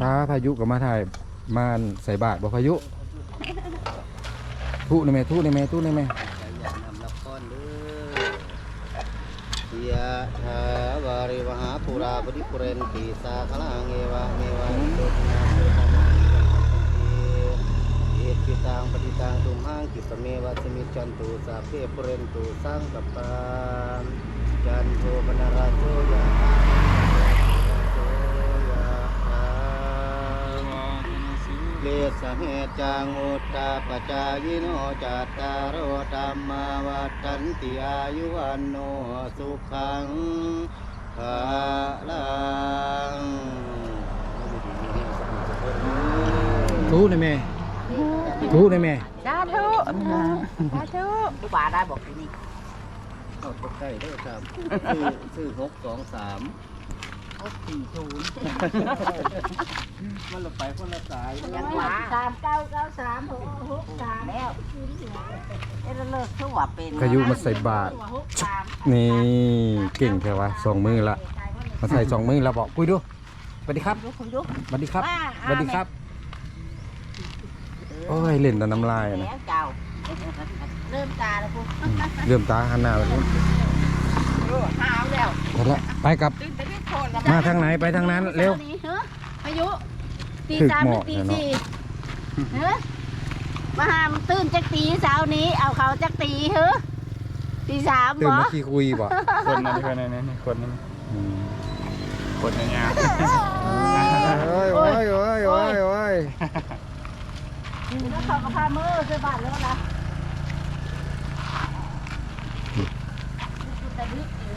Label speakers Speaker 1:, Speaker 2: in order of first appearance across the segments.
Speaker 1: พาพายุก็มาถ่ายมาใส่บาทบ่พายุทุในแม่ทุในแม่ทุในแม่
Speaker 2: ใจอยากนเด้อยะถาวาริวหาปุราปริปุเรนติสาคลังเอวะเมวะอิโตตินังเปตานังเอกิตังปฏิตังตุมหังกิปะเมวะสมิจันตุสาเพปุเรนตุสังกปปานจันโทปนราโสยะถาโสยะถา เลสะเหตุจังอุตตาปจายโนจัตตารโอธรรมาวัฏันติอายุวันโนสุขังภาลัง
Speaker 1: ทุในแม่ทุในแม่
Speaker 3: สาธุสาธุผู้บ่าได้บอกที่นี่
Speaker 2: เข้าใกล้ๆเด้อครับซื้อซื้อหกสองสาม
Speaker 3: หกสี่ศูนย์
Speaker 2: มันละ ไปคนละสาย
Speaker 3: ยังหวา
Speaker 4: สามเก้าเก้าสามหกหกสาม
Speaker 3: แล้วเอ้ยเลิกทั่วเป็น
Speaker 1: พายุมาใส่บาท
Speaker 4: หกสาม
Speaker 1: นี่เก่งแค่วะสองมือละมาใส่สองมือแล้วบอกคุยดูสวัสดีครับ
Speaker 3: ยุกยุก
Speaker 1: สวัสดีครับสวัสดีครับโอ้ยเล่นแต่น้ำลาย
Speaker 3: แล้
Speaker 1: นะ
Speaker 3: วเจ้าเริ่มตาแล้วกู
Speaker 1: อืมเริ่มตาหันหน้าไปแล้ว
Speaker 3: หาวแล้ว
Speaker 1: หมดละไปกับ
Speaker 3: ตื่นแต่ไม่คนแล้ว
Speaker 1: มาทางไหนไปทางนั้นเร็ว
Speaker 4: พายุ ตี
Speaker 1: ถึก
Speaker 4: สาม
Speaker 1: เห
Speaker 4: หรื
Speaker 1: มาะ
Speaker 4: อตี
Speaker 1: เนี่ยเนาะ
Speaker 4: สี่เฮ้ยมาหามตื่นจักตีเช้านี้ เอาเขาจักตีเฮ้ยตีสาม
Speaker 1: ตื่น
Speaker 4: บ่
Speaker 1: มาขี้คุยบ่
Speaker 5: คนนั้นคนนั้นนี่คนนั้น
Speaker 1: อืม
Speaker 5: คนนั้นเนี่ย
Speaker 1: โอ้ยโอ้ยโอ้ยโอ้ยโอ้ย
Speaker 4: แล้วเขาก็พามือซื้อบ้านแล้วนะ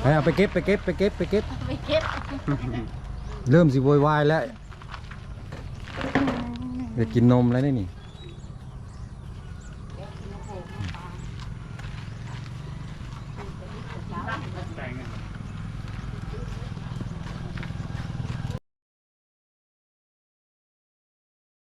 Speaker 1: ไปเอาไปเก็บไปเก็บไปเก็บไปเก็บ
Speaker 4: ไปเก็บ
Speaker 1: เริ่มสิโวยวายแล้ว เด็กกินนมแล้วนี่นี่